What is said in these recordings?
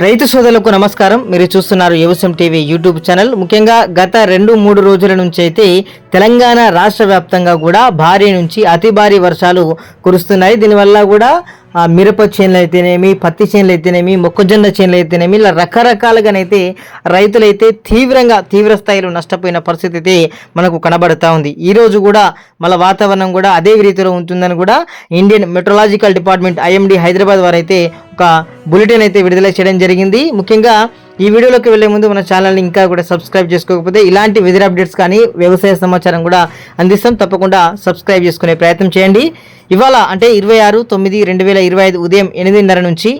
రైతు సోదరులకు నమస్కారం. మీరు చూస్తున్నారు యువసం టీవీ యూట్యూబ్ ఛానల్. ముఖ్యంగా గత రెండు మూడు రోజుల నుంచి అయితే తెలంగాణ రాష్ట్ర వ్యాప్తంగా కూడా భారీ నుంచి అతి భారీ వర్షాలు కురుస్తున్నాయి. దీనివల్ల కూడా మిరప చేనులు అయితేనేమి పత్తి చేనులు అయితేనేమి మొక్కజొన్న చేనులు అయితేనేమి ఇలా రకరకాలుగానైతే రైతులైతే తీవ్రంగా తీవ్ర స్థాయిలో నష్టపోయిన పరిస్థితి అయితే మనకు కనబడుతూ ఉంది. ఈరోజు కూడా మళ్ళీ వాతావరణం కూడా అదే రీతిలో ఉంటుందని కూడా Indian meteorological department IMD Hyderabad వారైతే ఒక బులెటిన్ అయితే విడుదల చేయడం జరిగింది. ముఖ్యంగా ఈ వీడియోలోకి వెళ్ళే ముందు మన ఛానల్ని ఇంకా కూడా సబ్స్క్రైబ్ చేసుకోకపోతే ఇలాంటి వెదర్ అప్డేట్స్ కానీ వ్యవసాయ సమాచారం కూడా అందిస్తాం. తప్పకుండా సబ్స్క్రైబ్ చేసుకునే ప్రయత్నం చేయండి. ఇవాళ అంటే ఇరవై ఆరు తొమ్మిది రెండు వేల ఇరవై ఐదు ఉదయం ఎనిమిదిన్నర నుంచి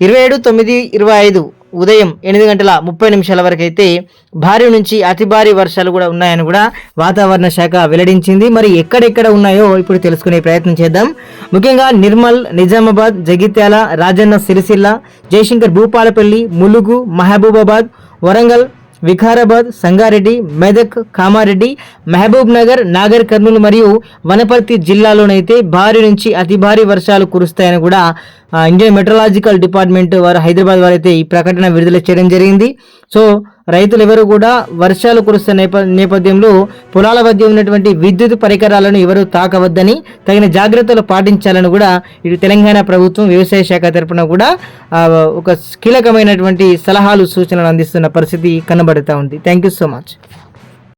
ఇరవై ఏడు తొమ్మిది ఇరవై ఐదు ఉదయం ఎనిమిది గంటల ముప్పై నిమిషాల వరకు అయితే భారీ నుంచి అతి భారీ వర్షాలు కూడా ఉన్నాయని కూడా వాతావరణ శాఖ వెల్లడించింది. మరి ఎక్కడెక్కడ ఉన్నాయో ఇప్పుడు తెలుసుకునే ప్రయత్నం చేద్దాం. ముఖ్యంగా నిర్మల్ నిజామాబాద్ జగిత్యాల రాజన్న సిరిసిల్ల జయశంకర్ భూపాలపల్లి ములుగు మహబూబాబాద్ వరంగల్ వికారాబాద్ సంగారెడ్డి మెదక్ కామారెడ్డి మహబూబ్ నగర్ నాగర్ కర్నూలు మరియు వనపర్తి జిల్లాలోనైతే భారీ నుంచి అతి భారీ వర్షాలు కురుస్తాయని కూడా ఇండియన్ మెట్రలాజికల్ డిపార్ట్మెంట్ వారు హైదరాబాద్ వారైతే ఈ ప్రకటన విడుదల చేయడం జరిగింది. సో రైతులు ఎవరు కూడా వర్షాలు కురుస్తున్న నేప నేపథ్యంలో పొలాల వద్ద ఉన్నటువంటి విద్యుత్ పరికరాలను ఎవరు తాకవద్దని తగిన జాగ్రత్తలు పాటించాలని కూడా ఇటు తెలంగాణ ప్రభుత్వం వ్యవసాయ శాఖ తరపున కూడా ఒక కీలకమైనటువంటి సలహాలు సూచనలు అందిస్తున్న పరిస్థితి కనబడుతూ ఉంది. Thank you so much